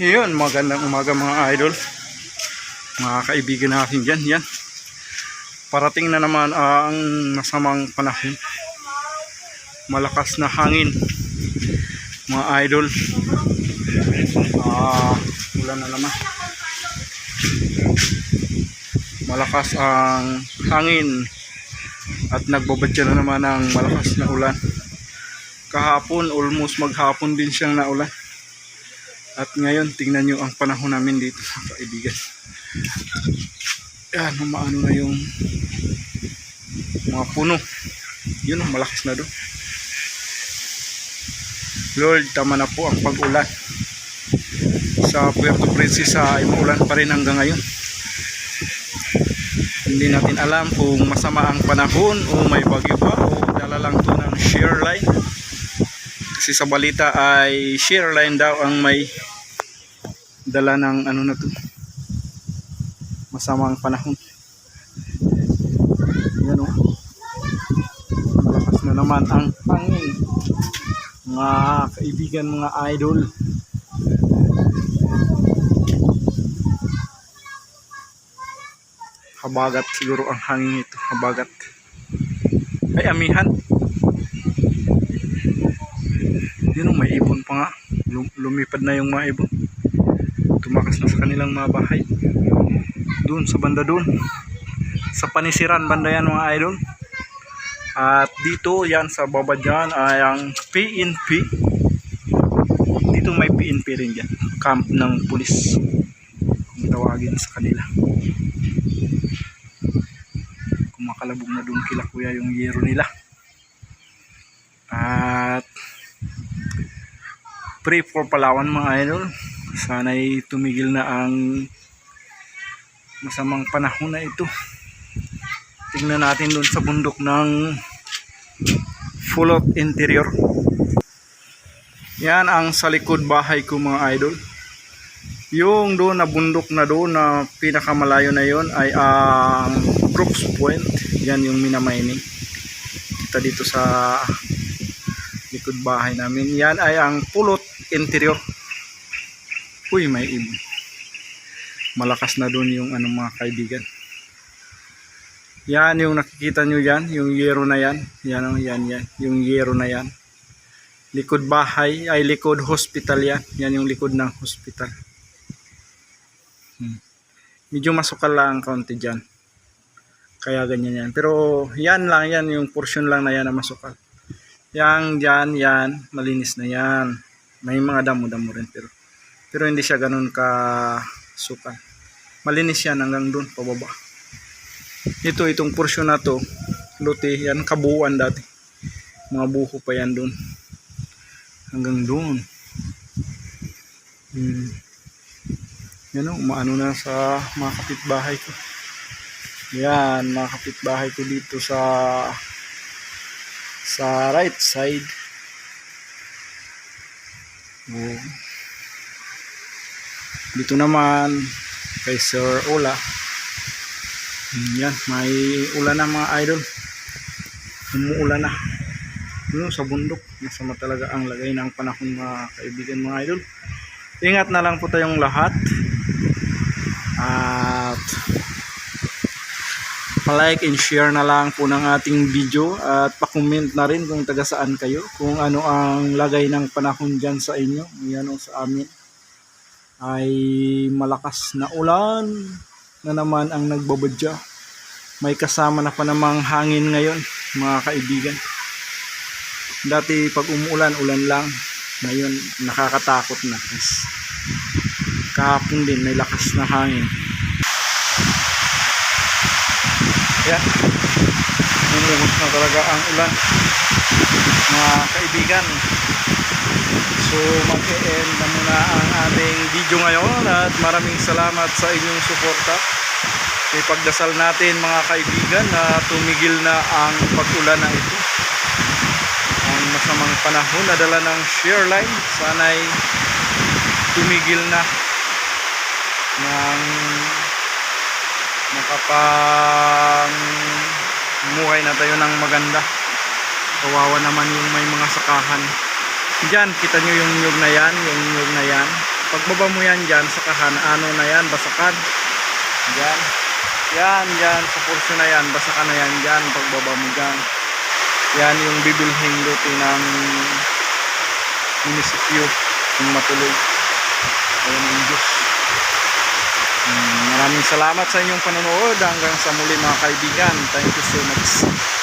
Yun, magandang umaga mga idol. Mga kaibigan natin dyan, yan. Parating na naman ang masamang panahon. Malakas na hangin. Mga idol. Ah, ulan na naman. Malakas ang hangin. At nagbabadya na naman ang malakas na ulan. Kahapon, almost maghapon din siyang naulan. At ngayon, tingnan nyo ang panahon namin dito mga kaibigan. Yan, umaano na yung mga puno. Yun, malakas na doon. Lord, tama na po ang pag-ulan. Sa Puerto Princesa ay maulan pa rin hanggang ngayon. Hindi natin alam kung masama ang panahon o may bagyo pa o dala lang to ng shear line. Kasi sa balita ay shear line daw ang may dala ng ano na to. Masamang panahon. Yan o. Malakas na naman ang hangin mga kaibigan mga idol. Habagat siguro ang hangin ito. Habagat. Ay amihan. Yun o may ibon pa nga. Lum- lumipad na yung mga ibon kanilang mga bahay. Doon sa banda doon. Sa panisiran banda yan mga idol. At dito yan sa baba dyan ay ang PNP dito may PNP rin dyan. Camp ng pulis. Kung tawagin sa kanila. Kumakalabog na doon kila kuya yung yero nila. At pray for Palawan mga idol sana'y tumigil na ang masamang panahon na ito. Tingnan natin doon sa bundok ng Fulot Interior. Yan ang sa likod bahay ko mga idol. Yung doon na bundok na doon na pinakamalayo na yon ay ang Brooks Point. Yan yung minamining. Kita dito sa likod bahay namin. Yan ay ang Pulot Interior Uy, may ibon. Malakas na doon yung ano mga kaibigan. Yan yung nakikita nyo yan, yung yero na yan. Yan, oh, yan, yan. Yung yero na yan. Likod bahay, ay likod hospital yan. Yan yung likod ng hospital. Hmm. Medyo masukal lang ang kaunti dyan. Kaya ganyan yan. Pero yan lang yan, yung portion lang na yan na masukal. Yang dyan, yan, malinis na yan. May mga damo-damo rin pero pero hindi siya ganun ka suka. Malinis yan hanggang doon pababa. Ito itong portion na to luti yan kabuuan dati. Mga buko pa yan doon hanggang doon hmm. yan o umaano na sa mga kapitbahay ko. Yan mga kapitbahay ko dito sa sa right side. Oh. Dito naman kay Sir Ola. Yan, may ulan na mga idol. Umuulan na. Yun, sa bundok. Masama talaga ang lagay ng panahon mga kaibigan mga idol. Ingat na lang po tayong lahat. At like and share na lang po ng ating video at pa-comment na rin kung taga saan kayo kung ano ang lagay ng panahon dyan sa inyo yan o sa amin ay malakas na ulan na naman ang nagbabadya. May kasama na pa namang hangin ngayon, mga kaibigan. Dati pag umuulan, ulan lang. Ngayon, nakakatakot na. Yes. Kahapon din, may lakas na hangin. Yan. Bumuhos na talaga ang ulan. Mga kaibigan, So mag-e-end na muna ang aming video ngayon at maraming salamat sa inyong suporta. Ipagdasal natin mga kaibigan na tumigil na ang pag-ulan na ito. Ang masamang panahon na dala ng shear line. Sana'y tumigil na ng makapang muhay na tayo ng maganda. Kawawa naman yung may mga sakahan. Diyan, kita nyo yung nyug na yan, yung nyug na yan. pagbaba mo yan dyan sa kahan ano na yan basakan. Dyan yan yan sa portion na yan basakan na yan dyan pagbaba mo dyan yan yung bibilhin luti ng munisipyo yung matuloy. Ayun ang Diyos. Hmm, maraming salamat sa inyong panonood. Hanggang sa muli mga kaibigan. Thank you so much